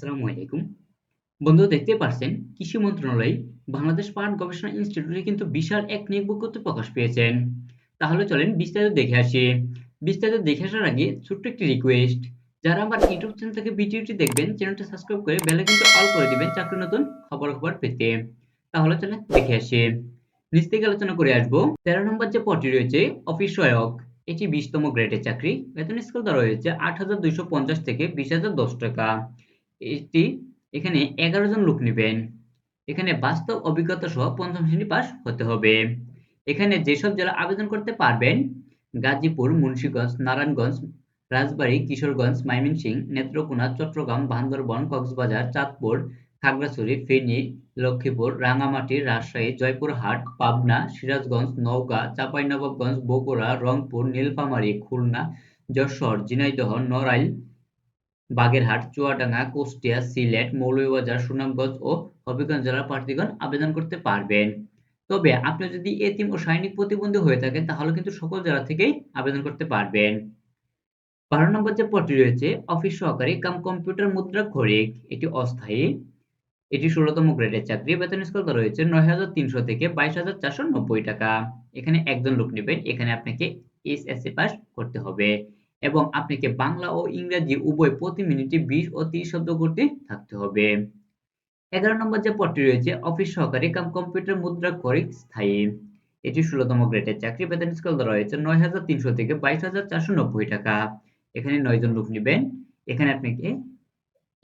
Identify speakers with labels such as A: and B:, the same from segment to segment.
A: আসসালামু আলাইকুম। বন্ধু দেখতে পারছেন, কৃষি মন্ত্রণালয় বাংলাদেশ পাট গবেষণা ইনস্টিটিউটে কিন্তু বিশাল এক নিয়োগ বিজ্ঞপ্তি প্রকাশ পেয়েছেন। তাহলে চলেন বিস্তারিত দেখে আসি। বিস্তারিত দেখে আসার আগে ছোট্ট একটি রিকোয়েস্ট যারা আমার ইউটিউব চ্যানেল থেকে ভিডিওটি দেখবেন চ্যানেলটা সাবস্ক্রাইব করে বেলে কিন্তু অল করে দিবেন চাকরি নতুন খবর খবর পেতে। তাহলে চলেন দেখে আসি। নিচ থেকে আলোচনা করে আসব। তেরো নম্বর যে পদটি রয়েছে, অফিস সহায়ক, এটি বিশতম গ্রেডের চাকরি। বেতন স্কেল দেওয়া রয়েছে আট হাজার দুইশো পঞ্চাশ থেকে বিশ হাজার দশ টাকা। এটি এখানে এগারো জন লোক নেবেন। এখানে বাস্তব অভিজ্ঞতা সহ পঞ্চম শ্রেণি পাস হতে হবে। এখানে যেসব জেলা আবেদন করতে পারবেন, গাজীপুর, মুন্সীগঞ্জ, নারায়ণগঞ্জ, রাজবাড়ী, কিশোরগঞ্জ, ময়মনসিংহ, নেত্রকোনা, চট্টগ্রাম, বান্দরবন, কক্সবাজার, চাঁদপুর, খাগড়াছড়ি, ফেনী, লক্ষ্মীপুর রাঙামাটি রাজশাহী, জয়পুরহাট, পাবনা, সিরাজগঞ্জ, নওগাঁ, চাঁপাইনবাবগঞ্জ, বগুড়া, রংপুর, নীলফামারী, খুলনা, যশোর, ঝিনাইদহ, নড়াইল বাগেরহাট, চুয়াডাঙ্গা, কুষ্টিয়া, সিলেট, মৌলভীবাজার, সুনামগঞ্জ ও হবিগঞ্জ জেলার প্রার্থীগণ আবেদন করতে পারবেন। তবে আপনি যদি এতিম ও সৈনিক প্রতিবন্ধী হয়ে থাকেন, তাহলে কিন্তু সকল জেলা থেকেই আবেদন করতে পারবেন। বারো নম্বর যে পদটি রয়েছে, অফিস সহকারী কাম কম্পিউটার মুদ্রা খরিক এটি অস্থায়ী। এটি ষোলতম গ্রেডের চাকরি। বেতন স্কেল রয়েছে নয় হাজার তিনশো থেকে বাইশ হাজার চারশো নব্বই টাকা। এখানে একজন লোক নেবেন, এখানে আপনাকে এস এসএসসি পাস করতে হবে। এবং আপনাকে বাংলা ও ইংরেজি উভয় প্রতি মিনিটে বিশ ও তিরিশ শব্দ করতে থাকতে হবে। এগারো নম্বর যে পদটি রয়েছে, অফিস সহকারী কাম কম্পিউটার মুদ্রা খরিক স্থায়ী। এটি ষোলতম গ্রেডের চাকরি বেতন স্কেল রয়েছে নয় হাজার তিনশো থেকে বাইশ হাজার চারশো নব্বই টাকা। এখানে নয় জন লোক নেবেন। এখানে আপনাকে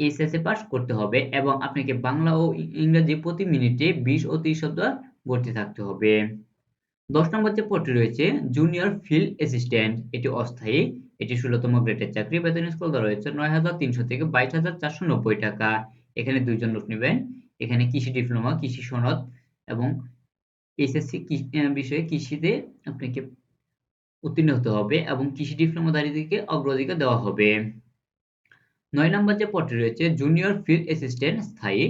A: এইচএসএ পাস করতে হবে এবং আপনাকে বাংলা ও ইংরেজি প্রতি মিনিটে বিশ ও তিরিশ শব্দ গড়তে থাকতে হবে। দশ নম্বর যে পদটি রয়েছে, জুনিয়র ফিল্ড অ্যাসিস্ট্যান্ট। এটি অস্থায়ী। এটি ষোলতম গ্রেডের চাকরি। বেতন স্কুল রয়েছে নয় হাজার তিনশো থেকে বাইশ হাজার চারশো নব্বই টাকা। এখানে দুইজন লোক নেবেন। এখানে কৃষি ডিপ্লোমা, কৃষি সনদ এবং এইচএসসি বিষয়ে কৃষিতে আপনাকে উত্তীর্ণ হতে হবে এবং কৃষি ডিপ্লোমা ডিপ্লোমাধারীদেরকে অগ্রাধিকার দেওয়া হবে। নয় নম্বর যে পদটি রয়েছে জুনিয়র ফিল্ড অ্যাসিস্ট্যান্ট স্থায়ী।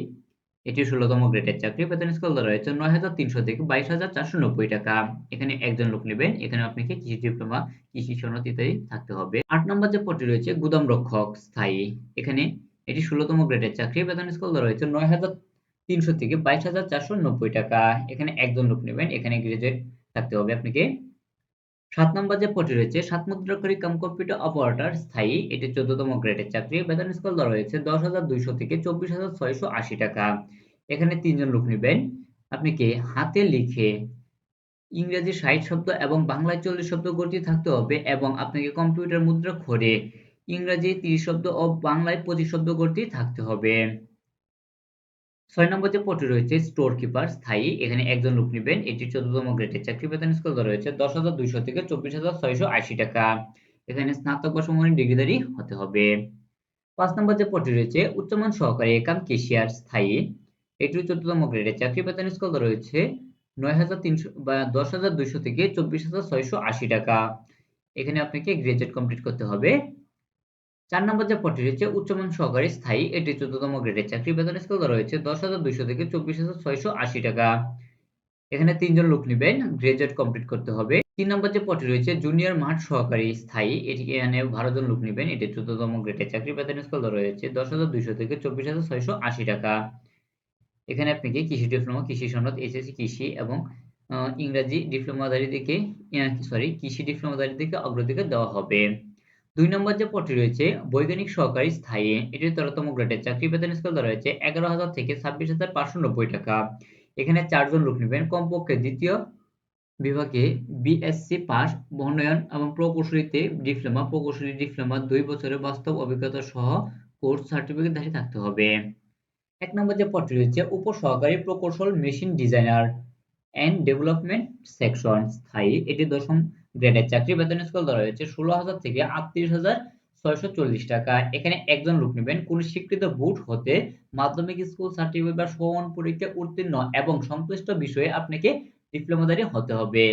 A: এটি ষোলতম গ্রেডের চাকরি বেতন স্কেল রয়েছে নয় হাজার তিনশো থেকে বাইশ হাজার চারশো নব্বই টাকা। এখানে একজন লোক নেবেন, এখানে আপনাকে কৃষি ডিপ্লোমা কৃষি সনদ ইত্যাদি থাকতে হবে। আট নম্বর যে পদটি রয়েছে, গুদাম রক্ষক, স্থায়ী। এখানে এটি ষোলতম গ্রেডের চাকরি বেতন স্কেল রয়েছে নয় হাজার তিনশো থেকে বাইশ হাজার চারশো নব্বই টাকা। এখানে একজন লোক নেবেন, এখানে গ্রাজুয়েট থাকতে হবে আপনাকে সাত নম্বর যে পদটি রয়েছে, সাত মুদ্রাকারী কাম কম্পিউটার অপারেটর স্থায়ী, এটি চোদ্দতম গ্রেডের চাকরি, বেতন স্কেল দেওয়া রয়েছে দশ হাজার দুইশো থেকে চব্বিশ হাজার ছয়শো আশি টাকা। এখানে তিনজন লোক নেবেন। আপনি আপনাকে হাতে লিখে ইংরেজি ষাট শব্দ এবং বাংলায় চল্লিশ শব্দ গতি থাকতে হবে এবং আপনাকে কম্পিউটার মুদ্রা করে ইংরেজি তিরিশ শব্দ ও বাংলায় পঁচিশ শব্দ গতি থাকতে হবে। ছয় নম্বর যে পদটি রয়েছে স্টোর কিপার স্থায়ী, এখানে একজন লোক নেবেন। এটি চোদ্দতম গ্রেডের চাকরি বেতন স্কেল রয়েছে দশ হাজার দুইশো থেকে চব্বিশ হাজার ছয়শো আশি টাকা। এখানে স্নাতক বা সমমানের ডিগ্রিধারী হতে হবে। পাঁচ নম্বর যে পদটি রয়েছে, উচ্চমান সহকারী, একাম কেশিয়ার, স্থায়ী। এটি চোদ্দতম গ্রেডের চাকরি বেতন স্কেল রয়েছে নয় হাজার তিনশো বা দশ হাজার দুইশো থেকে চব্বিশ হাজার ছয়শো আশি টাকা। এখানে আপনাকে গ্রাজুয়েট কমপ্লিট করতে হবে। চার নম্বর যে পদটি রয়েছে, উচ্চমান সহকারী স্থায়ী, এটি চোদ্দতম গ্রেডের চাকরি বেতন স্কেল রয়েছে দশ হাজার দুইশো থেকে চব্বিশ হাজার ছয়শো আশি টাকা। এখানে তিনজন লোক নেবেন গ্রাজুয়েট কমপ্লিট করতে হবে। তিন নম্বর যে পদটি রয়েছে জুনিয়র মাঠ সহকারী স্থায়ী, এটি এখানে বারো জন লোক নেবেন, এটি চোদ্দতম গ্রেডের চাকরি বেতন স্কেল রয়েছে দশ হাজার দুইশো থেকে চব্বিশ হাজার ছয়শো আশি টাকা। এখানে আপনাকে কৃষি ডিপ্লোমা কৃষি সনদ, এসএসসি কৃষি এবং ইংরাজি ডিপ্লোমাধারীদেরকে সরি কৃষি ডিপ্লোমাধারীদেরকে অগ্রাধিকার দেওয়া হবে। দুই নম্বর যে পদটি রয়েছে, বৈজ্ঞানিক সহকারী স্থায়ী, এটির তেরোতম গ্রেডের চাকরি বেতন স্কেল রয়েছে এগারো হাজার থেকে ছাব্বিশ হাজার পাঁচশো নব্বই টাকা। এখানে চারজন লোক নেবেন, কমপক্ষে দ্বিতীয় বিভাগে বিএসসি পাস বর্ণয়ন এবং প্রকৌশলীতে ডিপ্লোমা, প্রকৌশলী ডিপ্লোমা, দুই বছরের বাস্তব অভিজ্ঞতা সহ কোর্স সার্টিফিকেট সার্টিফিকেটধারী থাকতে হবে। এক নম্বর যে পদটি রয়েছে, উপসহকারী প্রকৌশল machine designer and development section স্থায়ী, এটি দশম গ্রেডের চাকরি বেতন স্কেল ধরা হয়েছে ষোলো হাজার থেকে আটত্রিশ হাজার ছয়শো চল্লিশ টাকা। এখানে একজন লোক নেবেন, কোন স্বীকৃত বুট হতে মাধ্যমিক স্কুল সার্টিফিকেট বা সমান পরীক্ষা উত্তীর্ণ এবং সংশ্লিষ্ট বিষয়ে আপনাকে ডিপ্লোমাধারী হতে হবে।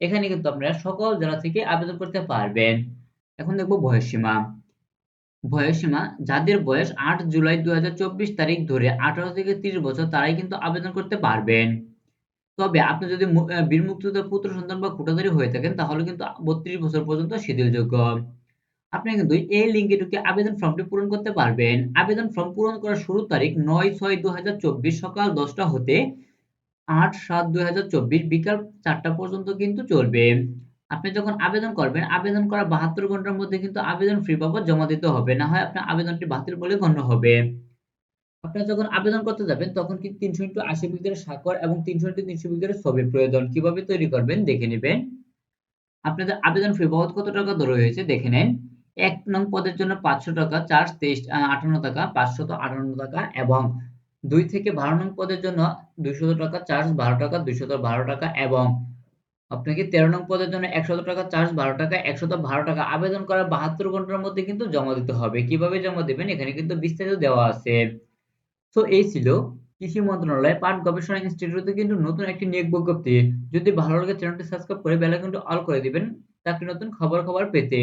A: এখানে কিন্তু আপনারা সকল জেলা থেকে আবেদন করতে পারবেন। এখন দেখব বয়সসীমা বয়সসীমা যাদের বয়স আট জুলাই দুই হাজার চব্বিশ তারিখ ধরে আঠারো থেকে তিরিশ বছর, তারাই কিন্তু আবেদন করতে পারবেন। তবে আপনি যদি বীর মুক্তিযোদ্ধার পুত্র সন্তান বা কোটাধারী হয়ে থাকেন, তাহলে কিন্তু বত্রিশ বছর পর্যন্ত শিথিলযোগ্য। আপনি কিন্তু এই লিঙ্কে ঢুকে আবেদন ফর্মটি পূরণ করতে পারবেন। আবেদন ফর্ম পূরণ করার শুরুর তারিখ নয় ছয় দু সকাল দশটা হতে আট সাত দুই বিকাল চারটা পর্যন্ত কিন্তু চলবে। আপনি যখন আবেদন করবেন, আবেদন করার বাহাত্তর ঘণ্টার মধ্যে কিন্তু আবেদন ফি বাবদ জমা দিতে হবে। না হয় আপনার আবেদনটি বাতিল বলে গণ্য হবে। আপনারা যখন আবেদন করতে যাবেন, তখন কিন্তু তিনশো ইন্টু আশি পিক্সেলের স্বাক্ষর এবং তিনশো ইন্টু তিনশো পিক্সেলের ছবির প্রয়োজন কীভাবে তৈরি করবেন দেখে নেবেন। আপনাদের আবেদন ফি বাবদ কত টাকা ধরে হয়েছে দেখে নেন। এক নং পদের জন্য পাঁচশো টাকা চার্জ তেইশ আটান্ন টাকা, পাঁচশত আটান্ন টাকা এবং দুই থেকে বারো নং পদের জন্য দুইশত টাকা চার্জ বারো টাকা, দুইশত বারো টাকা এবং আপনাকে তেরো নং পদের জন্য একশত টাকা চার্জ বারো টাকা, একশত বারো টাকা আবেদন করার বাহাত্তর ঘণ্টার মধ্যে কিন্তু জমা দিতে হবে। কীভাবে জমা দেবেন? এখানে কিন্তু বিস্তারিত দেওয়া আছে। তো এই ছিল কৃষি মন্ত্রণালয় পাট গবেষণা ইনস্টিটিউটে কিন্তু নতুন একটি নিয়োগ বিজ্ঞপ্তি। যদি ভালো লাগে চ্যানেলটি সাবস্ক্রাইব করে বেল আইকনটি অল করে দিবেন চাকরি নতুন খবর খবর পেতে।